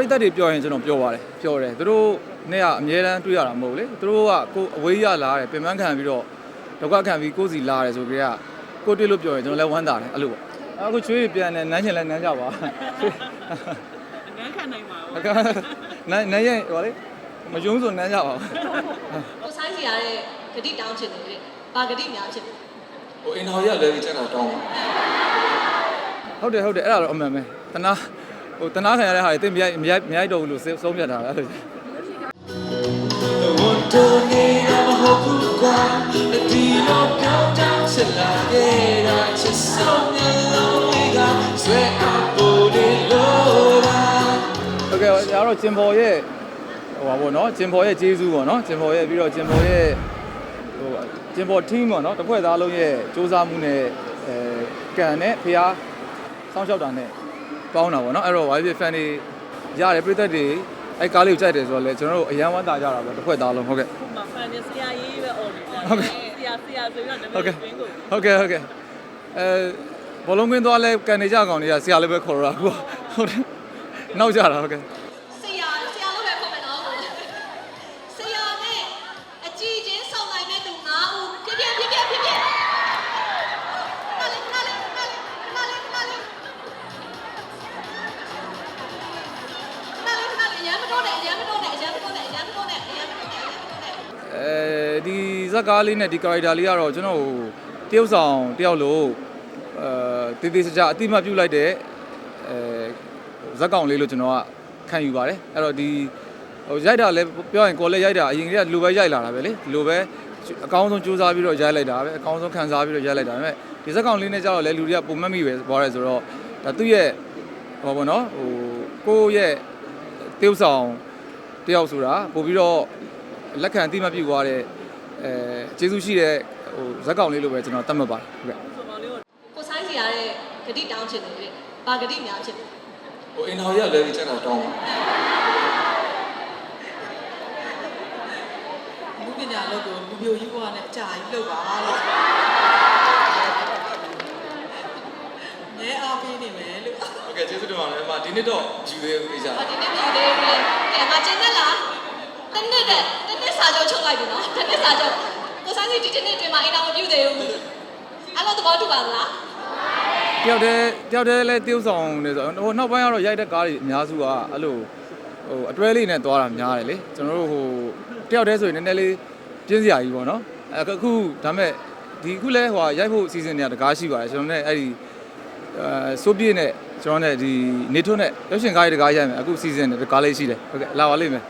ပြိသက်တွေပြောရင်ကျွန်တော်ပြောပါတယ်ပြောတယ်သူတို့နဲ့ကအမြဲတမ်းတွေ့ရတာမဟုတ်လေသူတို့ကကိုယ်အဝေးရလာတယ်ပြင်ပန်းခံပြီးတော့ဒုက္ခခံပြီးကိုယ်စီလာတယ်ဆိုကြတဲ့ကိုတွေ့လို့ပြောရင်ကျွန်တော်လည်းဝမ်းသာတယ်အဲ့လိုပေါ့အခုချွေးပြန်တယ်နန်းချင်လဲနန်းကြပါအငန်းခံနိုင်ပါဘူးအခါနန်းနန်းရဲ့ဟောလေမယုံဆိုနန်းကြပါဦးကိုဆိုင်စီရတဲ့ဂတိတောင်းချင်တယ်တဲ့ဘာဂတိများဖြစ်လဲဟိုအင်တော်ရလဲပြီးချက်တော့တောင်းပါဟုတ်တယ်ဟုတ်တယ်အဲ့ဒါတော့အမှန်ပဲတနာ ဟိုတနာခံရတဲ့ဟာတွေသိမရိုက်မရိုက်မရိုက်တော့ဘူးလို့ဆုံးဖြတ်ထားတာအဲ့လို ဝန်တိုနေတာမဟုတ်ဘူးကွာဒီလိုပြောင်းတောင်းချက်လာခဲ့တာချက်ဆုံးမျက်လုံးလေးကဆွဲအပ်ဖို့ဒီလိုပါ โอเคဒါတော့ဂျင်ဘော်ရဲ့ဟိုပါဘောနော်ဂျင်ဘော်ရဲ့ဂျေဇူးပေါ့နော်ဂျင်ဘော်ရဲ့ပြီးတော့ဂျင်ဘော်ရဲ့ဟိုဂျင်ဘော် team ပေါ့နော်တစ်ဖွဲ့သားလုံးရဲ့စူးစမ်းမှုနဲ့အဲကန်နဲ့ဖျားစောင့်ရှောက်တာနဲ့ ပေါင်းတာပေါ့နော်အဲ့တော့ YB fan တွေရတယ်ပြည်သက်တွေအဲ့ကားလေးကိုကြိုက်တယ်ဆိုတော့လေကျွန်တော်တို့အရန်ဝမ်းသာကြတာပေါ့တစ်ဖွဲ့သားလုံးဟုတ်ကဲ့ဟိုမှာဖန်နေဆရာကြီးပဲအော်အော်ဟုတ်ကဲ့ဆရာဆရာဆိုပြီးတော့နာမဟုတ်ည်ကဲ့တွင်းကိုဟုတ်ကဲ့ဟုတ်ကဲ့အဲဘောလုံးကွင်းသွားလဲကန်နေကြကောင်တွေကဆရာလေးပဲခေါ်ရတာကိုဟုတ်တယ်နောက်ကြတာဟုတ်ကဲ့ နားလေးရမ်းမတော့နဲ့ရမ်းမတော့နဲ့ရမ်းမတော့နဲ့ရမ်းမတော့နဲ့ရမ်းမတော့နဲ့ရမ်းမတော့နဲ့အဲဒီဇက်ကားလေးနဲ့ဒီ character လေးကတော့ကျွန်တော်ဟိုတရုပ်ဆောင်တယောက်လို့အဲတေးသေးစကြအတိမတ်ပြုတ်လိုက်တဲ့အဲဇက်ကောင်လေးလို့ကျွန်တော်ကခံယူပါတယ်အဲ့တော့ဒီဟိုရိုက်တာလည်းပြောရင်ကိုယ်လည်းရိုက်တာအရင်ကတည်းကဒီလိုပဲရိုက်လာတာပဲလေဒီလိုပဲအကောင်းဆုံးစူးစမ်းပြီးတော့ရိုက်လိုက်တာပဲအကောင်းဆုံးခံစားပြီးတော့ရိုက်လိုက်တာဒါပေမဲ့ဒီဇက်ကောင်လေးနဲ့ကျတော့လည်းလူတွေကပုံမှတ်မိပဲပြောရဲဆိုတော့ဒါသူ့ရဲ့ဟောပေါ့နော်ဟိုကိုယ့်ရဲ့ တရုပ်ဆောင်တယောက်ဆိုတာပို့ပြီးတော့လက်ခံအတိမပြုတ်သွားတဲ့အဲကျေးဇူးရှိတဲ့ဟိုဇက်ကောင်လေးလိုပဲကျွန်တော်သတ်မှတ်ပါတယ်ဟုတ်ကဲ့ဆိုမောင်လေးကိုကိုဆိုင်စီရတဲ့ဂတိတောင်းချင်တယ်တဲ့ဘာဂတိများဖြစ်လဲဟိုအင်တော်ရလဲပြီးချက်တော့တောင်းပါလူပညာလောက်ကိုလူပြိုကြီးဘွားနဲ့အကြာကြီးလောက်ပါလို့ငဲအားပေးနေမယ်လို့ ဟုတ် ကဲ့ကျေးဇူးတင်ပါတယ်အမဒီနေ့တော့ယူသေးဘူးအေးကြ။ဒီနေ့မြည်သေးတယ်။ကဲငါကျင်းသက်လား။တစ်နှစ်တဲ့တစ်နှစ်စာချုပ်ချုပ်လိုက်ပြီနော်။တစ်နှစ်စာချုပ်ကိုဆိုင်စီဒီတစ်နှစ်အတွင်းမှာအိမ်တော်မပြုတ်သေးဘူး။အဲ့လိုသဘောတူပါသလားတယောက်တည်းတယောက်တည်းလည်းတရုပ်ဆောင်နေဆိုဟိုနောက်ပိုင်းကတော့ရိုက်တဲ့ကားတွေအများစုကအဲ့လိုဟိုအတွဲလေးနဲ့သွားတာများတယ်လေကျွန်တော်တို့ဟိုတယောက်တည်းဆိုရင်နည်းနည်းလေးပြင်းစရာကြီးပေါ့နော်အခုဒါမဲ့ဒီအခုလဲဟိုရိုက်ဖို့စီစဉ်နေတာတကားရှိပါတယ်ကျွန်တော်နဲ့အဲ့ဒီအဲစိုးပြည့်နဲ့ ကျွန်တော်နဲ့ဒီနေထွန်းနဲ့ရုပ်ရှင်ကားတွေတကားရိုက်မယ်အခုစီစဉ်တယ်တကားလေးရှိတယ်ဟုတ်ကဲ့လာပါလိမ့်မယ်အ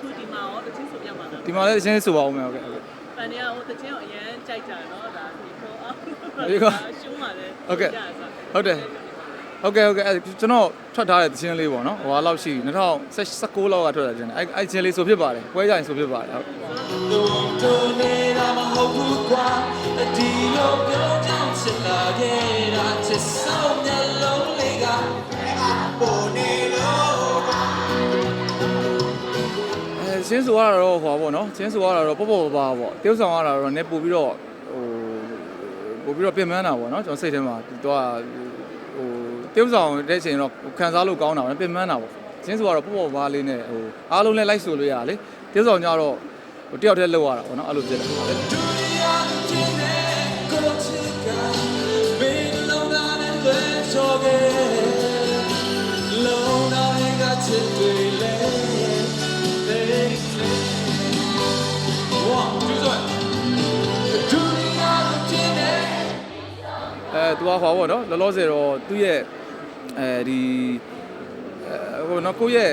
ခုဒီမှာရောတချင်းဆိုပြမှာလားဒီမှာလည်းအချင်းဆိုပါဦးမယ်ဟုတ်ကဲ့ဟုတ်ကဲ့ဖန်နေကဟိုတချင်းကိုအရင်ကြိုက်ကြတယ်နော်ဒါဒီခေါ်အောင်ဒီခေါ်ရှုံးပါလေဟုတ်ကဲ့ဟုတ်တယ်ဟုတ်ကဲ့ဟုတ်ကဲ့အဲ့ကျွန်တော်ထွက်ထားတဲ့သချင်းလေးပေါ့နော်ဟိုဟာလောက်ရှိ2016လောက်ကထွက်တာကျန်တယ်အဲ့အဲ့ချင်းလေးဆိုဖြစ်ပါတယ်ပွဲကြရင်ဆိုဖြစ်ပါတယ်ဟုတ်ဝန်တိုနေတာမဟုတ်ဘူးကွာဒီလိုပြောင်းတောင်းချက်လာခဲ့တာချက် ချင်းဆိုရတာတော့ဟိုပါပေါ့နော်ချင်းဆိုရတာတော့ပေါ့ပေါ့ပါပါပေါ့တရုပ်ဆောင်ရတာတော့ ਨੇ ပို့ပြီးတော့ဟိုပို့ပြီးတော့ပြင်ပန်းတာပေါ့နော်ကျွန်တော်စိတ်ထဲမှာသူကဟိုတရုပ်ဆောင်တဲ့ချိန်တော့ခံစားလို့ကောင်းတာပေါ့ပြင်ပန်းတာပေါ့ချင်းဆိုရတော့ပေါ့ပေါ့ပါလေးနဲ့ဟိုအားလုံးလည်းလိုက်ဆိုလို့ရတာလေတရုပ်ဆောင်ကြတော့ဟိုတယောက်တည်းလောက်ရတာပေါ့နော်အဲ့လိုဖြစ်တယ်ဟု သူကဟောပေါ့နော်လောလောဆယ်တော့သူ့ရဲ့အဲဒီအဲဟိုနော်ကိုယ့်ရဲ့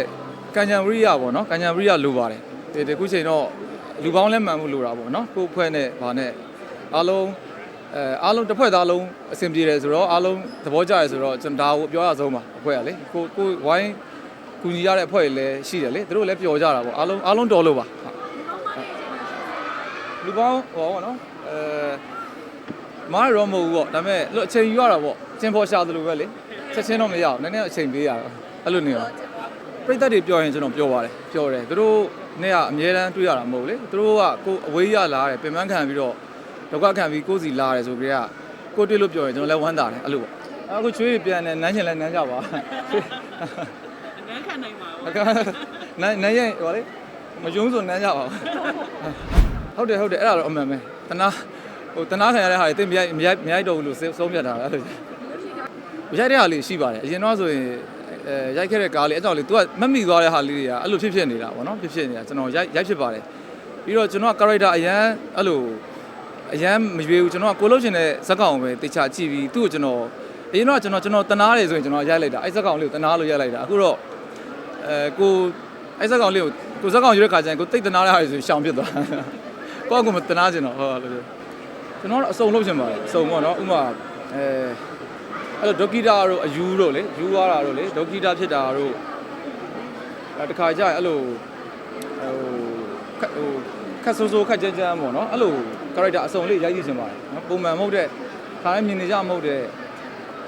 ကံကြံဝရိယပေါ့နော်ကံကြံဝရိယလိုပါတယ်ဒီဒီခုချိန်တော့လူပေါင်းလဲမှန်မှုလိုတာပေါ့နော်ကိုယ့်အဖွဲ့နဲ့ဗာနဲ့အားလုံးအဲအားလုံးတစ်ဖွဲ့သားလုံးအဆင်ပြေတယ်ဆိုတော့အားလုံးသဘောကျတယ်ဆိုတော့ကျွန်တော်ဒါကိုပြောရဆုံးပါအဖွဲ့ကလေကိုကိုဝိုင်းကူညီရတဲ့အဖွဲ့တွေလည်းရှိတယ်လေသူတို့လည်းပျော်ကြတာပေါ့အားလုံးအားလုံးတော်လို့ပါလူပေါင်းဟောပေါ့နော်အဲ မားရောမဟုတ်ဘူးပေါ့ဒါပေမဲ့လို့အချိန်ယူရတာပေါ့ကျင်ပေါ်ရှာသလိုပဲလေချက်ချင်းတော့မရအောင်နည်းနည်းအချိန်ပေးရတော့အဲ့လိုနေရောပြိသက်တွေပြောရင်ကျွန်တော်ပြောပါတယ်ပြောတယ်သူတို့နဲ့ကအမြဲတမ်းတွေ့ရတာမဟုတ်လေသူတို့ကကိုယ်အဝေးရလာတယ်ပြင်ပန်းခံပြီးတော့ဒုက္ခခံပြီးကိုယ်စီလာတယ်ဆိုကြတဲ့ကိုတွေ့လို့ပြောရင်ကျွန်တော်လည်းဝမ်းသာတယ်အဲ့လိုပေါ့အခုချွေးပြန်တယ်နန်းချင်လဲနန်းကြပါအငန်းခံခံနိုင်ပါဘူးအခါနန်းနန်းရဲ့ဟောလေမယုံဆိုနန်းကြပါဘူးဟုတ်တယ်ဟုတ်တယ်အဲ့ဒါတော့အမှန်ပဲတနာ ဟိုတနာခံရတဲ့ဟာတွေတိတ်မရိုက်မရိုက်မရိုက်တော့ဘူးလို့ဆုံးဖြတ်တာအဲ့လိုမရိုက်တဲ့ဟာလေးရှိပါတယ်အရင်တော့ဆိုရင်အဲရိုက်ခဲ့တဲ့ကားလေးအဲ့ကြောင့်လေ तू ကမက်မိသွားတဲ့ဟာလေးတွေကအဲ့လိုဖြစ်ဖြစ်နေတာပေါ့နော်ဖြစ်ဖြစ်နေတာကျွန်တော်ရိုက်ရိုက်ဖြစ်ပါတယ်ပြီးတော့ကျွန်တော်က character အရန်အဲ့လိုအရန်မရွေးဘူးကျွန်တော်ကကိုလို့ချင်တဲ့ဇက်ကောင်ပဲတေချာကြည့်ပြီးသူ့ကိုကျွန်တော်အရင်တော့ကျွန်တော်ကျွန်တော်တနာတယ်ဆိုရင်ကျွန်တော်ရိုက်လိုက်တာအဲ့ဇက်ကောင်လေးကိုတနာလို့ရိုက်လိုက်တာအခုတော့အဲကိုအဲ့ဇက်ကောင်လေးကိုကိုဇက်ကောင်ရွေးတဲ့ခါကျရင်ကိုတိတ်တနာတဲ့ဟာတွေဆိုရှောင်ဖြစ်သွားကိုကကိုမတနာကျင်တော့ဟောလို့ ကျွန်တော်တော့အစုံလုပ်ချင်ပါတယ်အစုံပေါ့နော်ဥမာအဲအဲ့လိုဒေါကီတာတို့အယူတို့လေယူသွားတာတို့လေဒေါကီတာဖြစ်တာတို့အဲတခါကျရင်အဲ့လိုဟိုခက်ဟိုခက်ဆိုးဆိုးခက်ကြမ်းကြမ်းပေါ့နော်အဲ့လို character အစုံလေးရိုက်ကြည့်ချင်ပါတယ်နော်ပုံမှန်မဟုတ်တဲ့ခါတိုင်းမြင်နေကြမဟုတ်တဲ့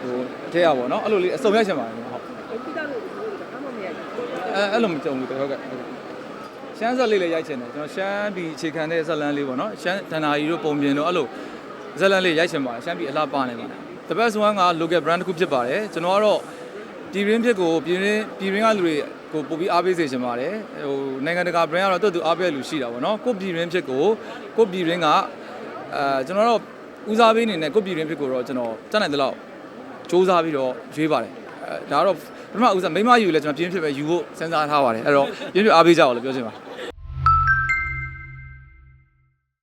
ဟိုအထက်ရပါပေါ့နော်အဲ့လိုလေးအစုံရိုက်ချင်ပါတယ်ဟုတ်အဲအဲ့လိုမကြုံဘူးတဟုတ်ကဲ့ဟုတ်ကဲ့ ရှမ်းဆက်လေးလည်းရိုက်ချင်တယ်ကျွန်တော်ရှမ်းပြည်အခြေခံတဲ့ဇက်လန်းလေးပေါ့နော်ရှမ်းဒဏ္ဍာရီတို့ပုံပြင်တို့အဲ့လိုဇက်လန်းလေးရိုက်ချင်ပါတယ်ရှမ်းပြည်အလှပနေပါတယ် The best one က local brand တစ်ခုဖြစ်ပါတယ်ကျွန်တော်ကတော့ပြည်ရင်းဖြစ်ကိုပြည်ရင်းပြည်ရင်းကလူတွေကိုပို့ပြီးအားပေးစေချင်ပါတယ်ဟိုနိုင်ငံတကာ brand ကတော့တော်သူအားပေးတဲ့လူရှိတာပေါ့နော်ကိုပြည်ရင်းဖြစ်ကိုကိုပြည်ရင်းကအဲကျွန်တော်တော့ဦးစားပေးနေနဲ့ကိုပြည်ရင်းဖြစ်ကိုတော့ကျွန်တော်တတ်နိုင်တဲ့လောက်စူးစမ်းပြီးတော့ရွေးပါတယ်အဲ ဒါကတော့ပထမဦးစားမိမယူလဲကျွန်တော်ပြင်းဖြစ်ပဲယူဖို့စဉ်းစားထားပါတယ်အဲ့တော့ပြင်းပြအားပေးကြပါလို့ပြောချင်ပါ